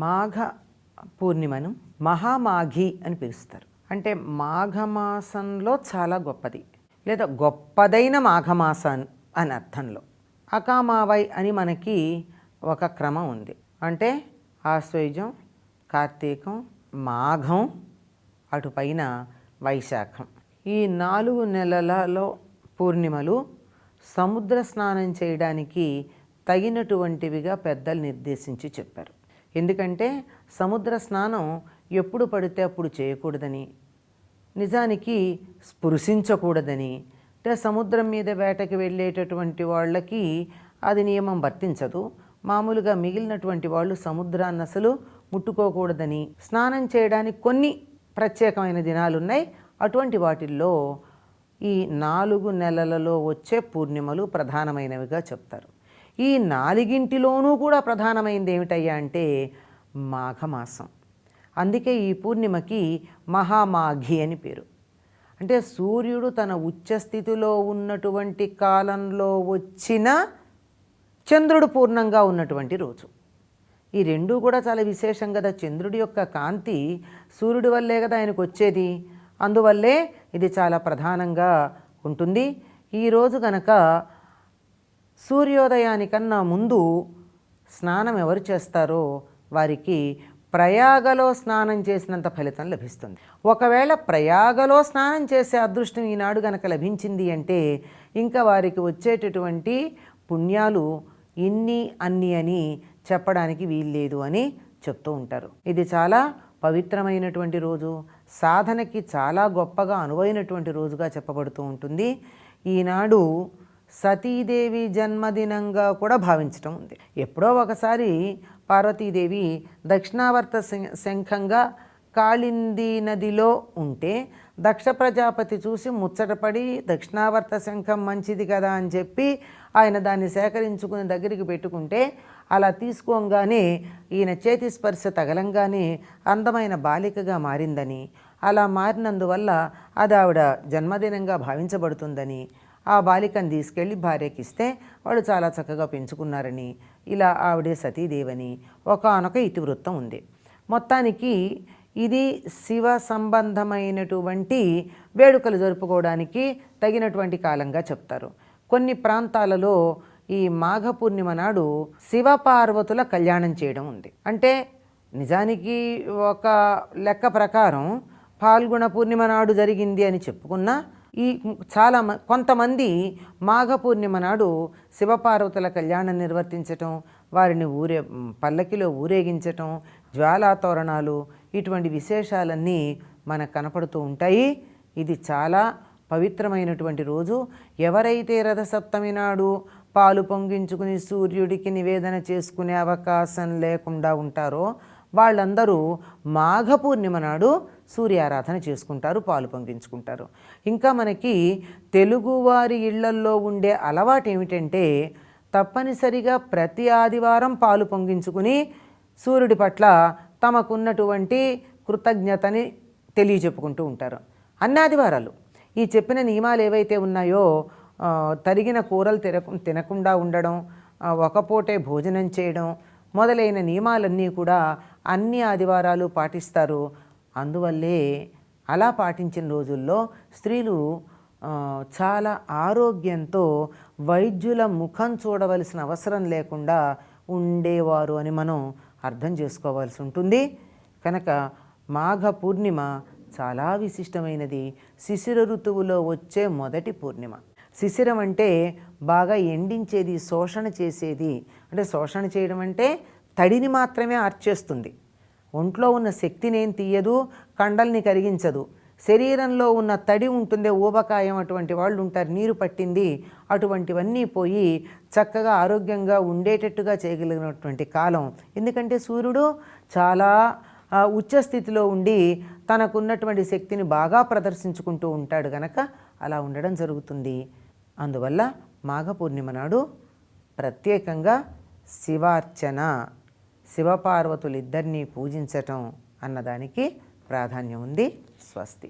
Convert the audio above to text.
మాఘ పూర్ణిమను మహామాఘి అని పిలుస్తారు. అంటే మాఘమాసంలో చాలా గొప్పది. లేదా గొప్పదైన మాఘమాసం అని అర్థంలో. అకామావై అని మనకి ఒక క్రమం ఉంది. అంటే ఆశ్వయుజం కార్తీకం మాఘం అటుపైన వైశాఖం. ఈ నాలుగు నెలలలో పూర్ణిమలు సముద్ర స్నానం చేయడానికి తగినటువంటివిగా పెద్దలు నిర్దేశించి చెప్పారు. ఎందుకంటే సముద్ర స్నానం ఎప్పుడు పడితే అప్పుడు చేయకూడదని నిజానికి స్పృశించకూడదని అంటే సముద్రం మీద వేటకి వెళ్ళేటటువంటి వాళ్ళకి అది నియమం వర్తించదు. మామూలుగా మిగిలినటువంటి వాళ్ళు సముద్రాన్ని అసలు ముట్టుకోకూడదని. స్నానం చేయడానికి కొన్ని ప్రత్యేకమైన దినాలు ఉన్నాయి. అటువంటి వాటిల్లో ఈ నాలుగు నెలలలో వచ్చే పూర్ణిమలు ప్రధానమైనవిగా చెప్తారు. ఈ నాలుగింటిలోనూ కూడా ప్రధానమైంది ఏమిటయ్యా అంటే మాఘమాసం. అందుకే ఈ పూర్ణిమకి మహామాఘి అని పేరు. అంటే సూర్యుడు తన ఉచ్చస్థితిలో ఉన్నటువంటి కాలంలో వచ్చిన చంద్రుడు పూర్ణంగా ఉన్నటువంటి రోజు. ఈ రెండూ కూడా చాలా విశేషం కదా. చంద్రుడి యొక్క కాంతి సూర్యుడి వల్లే కదా ఆయనకు వచ్చేది. అందువల్లే ఇది చాలా ప్రధానంగా ఉంటుంది. ఈరోజు గనక సూర్యోదయానికన్నా ముందు స్నానం ఎవరు చేస్తారో వారికి ప్రయాగలో స్నానం చేసినంత ఫలితం లభిస్తుంది. ఒకవేళ ప్రయాగలో స్నానం చేసే అదృష్టం ఈనాడు గనక లభించింది అంటే ఇంకా వారికి వచ్చేటటువంటి పుణ్యాలు ఇన్ని అన్ని అని చెప్పడానికి వీల్లేదు అని చెప్తూ ఉంటారు. ఇది చాలా పవిత్రమైనటువంటి రోజు సాధనకి చాలా గొప్పగా అనువైనటువంటి రోజుగా చెప్పబడుతూ ఉంటుంది. ఈనాడు సతీదేవి జన్మదినంగా కూడా భావించటం ఉంది. ఎప్పుడో ఒకసారి పార్వతీదేవి దక్షిణావర్త శం- శంఖంగా కాళింది నదిలో ఉంటే దక్ష ప్రజాపతి చూసి ముచ్చటపడి దక్షిణావర్త శంఖం మంచిది కదా అని చెప్పి ఆయన దాన్ని సేకరించుకుని దగ్గరికి పెట్టుకుంటే అలా తీసుకోగానే ఈయన చేతి స్పర్శ తగలంగానే అందమైన బాలికగా మారిందని. అలా మారినందువల్ల అది ఆవిడ జన్మదినంగా భావించబడుతుందని ఆ బాలికను తీసుకెళ్ళి భార్యకి ఇస్తే వాళ్ళు చాలా చక్కగా పెంచుకున్నారని. ఇలా ఆవిడే సతీదేవని ఒకనొక ఇతివృత్తం ఉంది. మొత్తానికి ఇది శివ సంబంధమైనటువంటి వేడుకలు జరుపుకోవడానికి తగినటువంటి కాలంగా చెప్తారు. కొన్ని ప్రాంతాలలో ఈ మాఘ పూర్ణిమ నాడు శివపార్వతుల కళ్యాణం చేయడం ఉంది. అంటే నిజానికి ఒక లెక్క ప్రకారం పాల్గొన పూర్ణిమ నాడు జరిగింది అని చెప్పుకున్నా ఈ చాలా మ- కొంతమంది మాఘ పూర్ణిమ నాడు శివపార్వతుల కళ్యాణం నిర్వర్తించటం వారిని ఊరే పల్లకిలో ఊరేగించటం జ్వాలా తోరణాలు ఇటువంటి విశేషాలన్నీ మనకు కనపడుతూ ఉంటాయి. ఇది చాలా పవిత్రమైనటువంటి రోజు. ఎవరైతే రథసప్తమి నాడు పాలు పొంగించుకుని సూర్యుడికి నివేదన చేసుకునే అవకాశం లేకుండా ఉంటారో వాళ్ళందరూ మాఘ పూర్ణిమ నాడు సూర్యారాధన చేసుకుంటారు పాలు పొంగించుకుంటారు ఇంకా మనకి తెలుగువారి ఇళ్ళల్లో ఉండే అలవాటు ఏమిటంటే తప్పనిసరిగా ప్రతి ఆదివారం పాలు పొంగించుకుని సూర్యుడి పట్ల తమకున్నటువంటి కృతజ్ఞతని తెలియజెప్పుకుంటూ ఉంటారు. అన్ని ఆదివారాలు ఈ చెప్పిన నియమాలు ఏవైతే ఉన్నాయో తరిగిన కూరలు తినకు తినకుండా ఉండడం ఒకపూటే భోజనం చేయడం మొదలైన నియమాలన్నీ కూడా అన్ని ఆదివారాలు పాటిస్తారు. అందువల్లే అలా పాటించిన రోజుల్లో స్త్రీలు చాలా ఆరోగ్యంతో వైద్యుల ముఖం చూడవలసిన అవసరం లేకుండా ఉండేవారు అని మనం అర్థం చేసుకోవాల్సి ఉంటుంది. కనుక మాఘ పూర్ణిమ చాలా విశిష్టమైనది. శిశిర ఋతువులో వచ్చే మొదటి పూర్ణిమ. శిశిరం అంటే బాగా ఎండించేది శోషణ చేసేది. అంటే శోషణ చేయడం అంటే తడిని మాత్రమే ఆర్చేస్తుంది. ఒంట్లో ఉన్న శక్తినేం తీయదు కండల్ని కరిగించదు. శరీరంలో ఉన్న తడి ఉంటుందే ఊబకాయం అటువంటి వాళ్ళు ఉంటారు నీరు పట్టింది అటువంటివన్నీ పోయి చక్కగా ఆరోగ్యంగా ఉండేటట్టుగా చేయగలిగినటువంటి కాలం. ఎందుకంటే సూర్యుడు చాలా ఉచ్చ స్థితిలో ఉండి తనకున్నటువంటి శక్తిని బాగా ప్రదర్శించుకుంటూ ఉంటాడు గనక అలా ఉండడం జరుగుతుంది. అందువల్ల మాఘ పూర్ణిమ నాడు ప్రత్యేకంగా శివార్చన. శివపార్వతులిద్దరినీ పూజించటం అన్నదానికి ప్రాధాన్యం ఉంది. స్వస్తి.